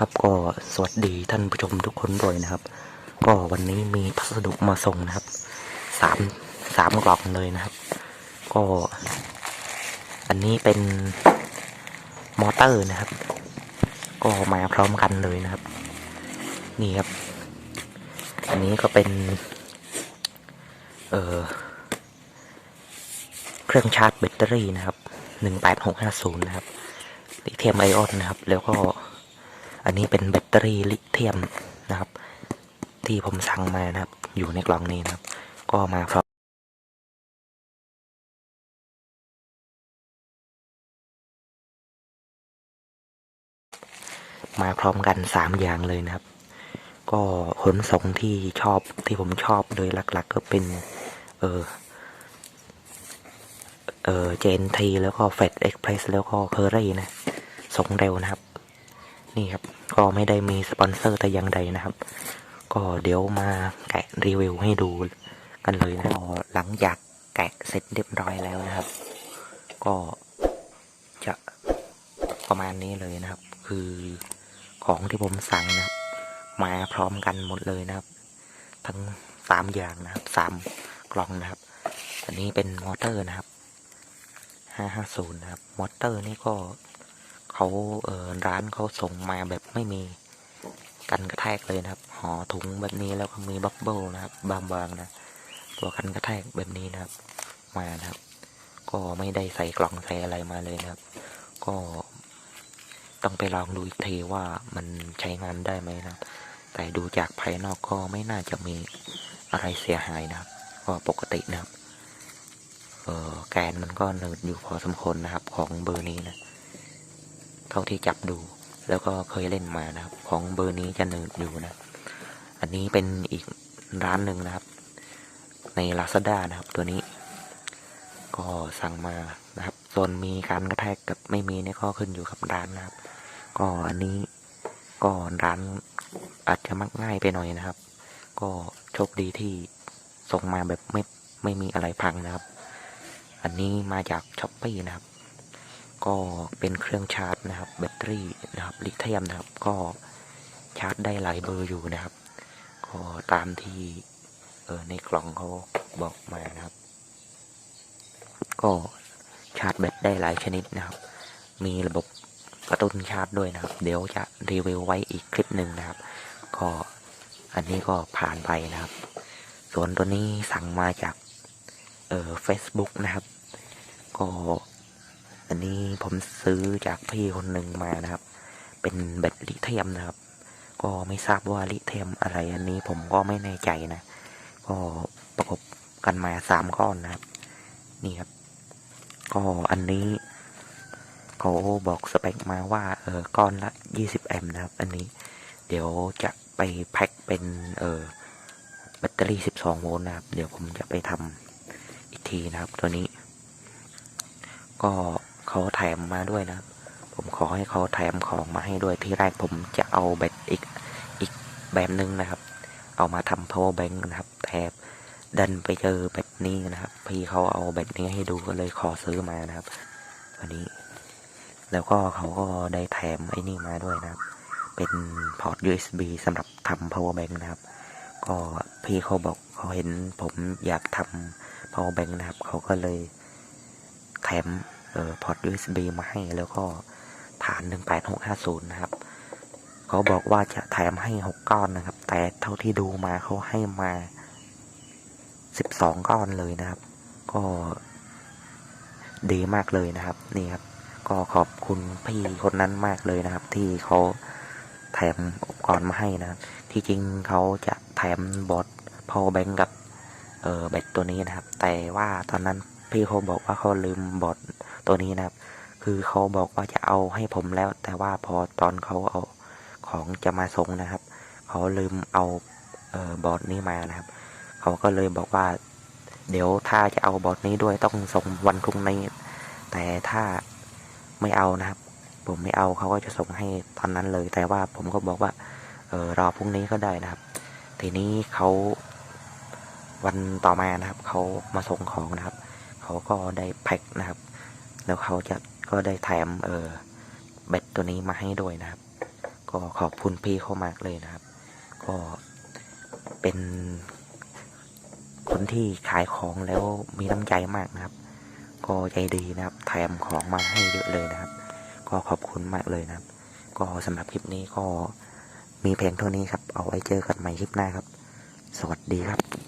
ครับก็สวัสดีท่านผู้ชมทุกคนด้วยนะครับ ก็วันนี้มีพัสดุมาส่งนะครับสามสามกล่องเลยนะครับ ก็ อันนี้เป็นมอเตอร์นะครับ ก็มาพร้อมกันเลยนะครับ นี่ครับ อันนี้ก็เป็น เออเครื่องชาร์จแบตเตอรี่นะครับหนึ่งแปดหกห้าศูนย์นะครับลิเธียมไอออนนะครับ แล้วก็ อันนี้เป็นแบตเตอรี่ลิเธียมนะครับ ที่ผมสั่งมานะครับ อยู่ในกล่องนี้นะครับ ก็มาพร้อมมาพร้อมกันสามอย่างเลยนะครับ ก็ขนส่งที่ชอบที่ผมชอบโดยหลัก ๆ ก็เป็น เออเออเจนทีแล้วก็เฟดเอ็กเพรสแล้วก็เคอรี่นะส่งเร็วนะครับ นี่ครับ ก็ไม่ได้มีสปอนเซอร์แต่อย่างใดนะครับ ก็เดี๋ยวมาแกะรีวิวให้ดูกันเลยนะหลังจากแกะเสร็จเรียบร้อยแล้วนะครับ ก็จะประมาณนี้เลยนะครับ คือของที่ผมสั่งนะครับ มาพร้อมกันหมดเลยนะครับ ทั้งสามอย่างนะครับสามกล่องนะครับ อันนี้เป็นมอเตอร์นะครับห้าห้าศูนย์นะครับ มอเตอร์นี่ก็ เขาเออร้านเขาส่งมาแบบไม่มีกันกระแทกเลยนะครับห่อถุงแบบนี้แล้วก็มีบับเบิลนะครับบางๆนะ ตัวกันกระแทกแบบนี้นะครับ มานะครับ ก็ไม่ได้ใส่กล่องใส่อะไรมาเลยนะครับ ก็ต้องไปลองดูอีกทีว่ามันใช้งานได้ไหมนะครับ แต่ดูจากภายนอกก็ไม่น่าจะมีอะไรเสียหายนะครับ ก็ปกตินะครับ เออแกนมันก็เนิร์ดอยู่พอสมควรนะครับ ของเบอร์นี้นะ ท่าที่จับดู แล้วก็เคยเล่นมานะครับ ของเบอร์นี้จะเนิร์ดอยู่นะ อันนี้เป็นอีกร้านหนึ่งนะครับ ใน Lazada นะครับตัวนี้ ก็สั่งมานะครับส่วนมีการกระแทกกับไม่มีเนี่ยก็ขึ้นอยู่กับร้านนะครับ ก็อันนี้ก็ร้านอาจจะมักง่ายไปหน่อยนะครับ ก็โชคดีที่ส่งมาแบบไม่ไม่มีอะไรพังนะครับ อันนี้มาจากช้อปปี้นะครับ ก็เป็นเครื่องชาร์จนะครับ แบตเตอรี่นะครับลิเธียมนะครับ ก็ชาร์จได้หลายเบอร์อยู่นะครับ ก็ตามที่เออในกล่องเขาบอกมานะครับ ก็ชาร์จแบตได้หลายชนิดนะครับ มีระบบกระตุ้นชาร์จด้วยนะครับ เดี๋ยวจะรีวิวไว้อีกคลิปหนึ่งนะครับ ก็อันนี้ก็ผ่านไปนะครับ ส่วนตัวนี้สั่งมาจากเอ่อ Facebook นะครับ ก็ อันนี้ผมซื้อจากพี่คนหนึ่งมานะครับ เป็นแบตลิเธียมนะครับ ก็ไม่ทราบว่าลิเธียมอะไรอันนี้ผมก็ไม่แน่ใจนะ ก็ประกบกันมาสามก้อนนะครับ นี่ครับ ก็อันนี้เขาบอกสเปคมาว่า เออก้อนละ20แอมป์นะครับ อันนี้ เดี๋ยวจะไปแพ็คเป็น เออแบตเตอรี่12โวลต์นะครับ เดี๋ยวผมจะไปทำอีกทีนะครับ ตัวนี้ ก็ เขาแถมมาด้วยนะ ผมขอให้เขาแถมของมาให้ด้วยที่แรกผมจะเอาแบตอีกอีกแบบหนึ่งนะครับ เอามาทำ power bank นะครับ แต่ดันไปเจอแบบนี้นะครับ พี่เขาเอาแบบนี้ให้ดูก็เลยขอซื้อมานะครับอันนี้ แล้วก็เขาก็ได้แถมไอ้นี่มาด้วยนะครับ เป็นพอร์ต USB สำหรับทำ power bank นะครับ ก็พี่เขาบอกเขาเห็นผมอยากทำ power bank นะครับ เขาก็เลยแถม พอร์ต USB มาให้แล้วก็ฐาน 18650 นะครับเขาบอกว่าจะแถมให้ 6 ก้อนนะครับ แต่เท่าที่ดูมาเขาให้มา 12 ก้อนเลยนะครับ ก็ดีมากเลยนะครับ นี่ครับ ก็ขอบคุณพี่คนนั้นมากเลยนะครับ ที่เขาแถมอุปกรณ์มาให้นะครับ ที่จริงเขาจะแถมบอร์ด power bank กับเออแบตตัวนี้นะครับ แต่ว่าตอนนั้นพี่เขาบอกว่าเขาลืมบอร์ด ตัวนี้นะครับ คือเขาบอกว่าจะเอาให้ผมแล้ว แต่ว่าพอตอนเขาเอาของจะมาส่งนะครับ เขาลืมเอาเออบอร์ดนี้มานะครับ เขาก็เลยบอกว่า เดี๋ยวถ้าจะเอาบอร์ดนี้ด้วยต้องส่งวันพรุ่งนี้ แต่ถ้าไม่เอานะครับ ผมไม่เอาเขาก็จะส่งให้ตอนนั้นเลย แต่ว่าผมก็บอกว่าเออรอพรุ่งนี้ก็ได้นะครับ ทีนี้เขาวันต่อมานะครับ เขามาส่งของนะครับ เขาก็ได้แพ็คนะครับ แล้วเขาจะก็ได้แถมเออแบตตัวนี้มาให้ด้วยนะครับ ก็ขอบคุณพี่เขามากเลยนะครับ ก็เป็นคนที่ขายของแล้วมีน้ำใจมากนะครับ ก็ใจดีนะครับแถมของมาให้เยอะเลยนะครับ ก็ขอบคุณมากเลยนะครับ ก็สำหรับคลิปนี้ก็มีเพียงเท่านี้ครับ เอาไว้เจอกันใหม่คลิปหน้าครับ สวัสดีครับ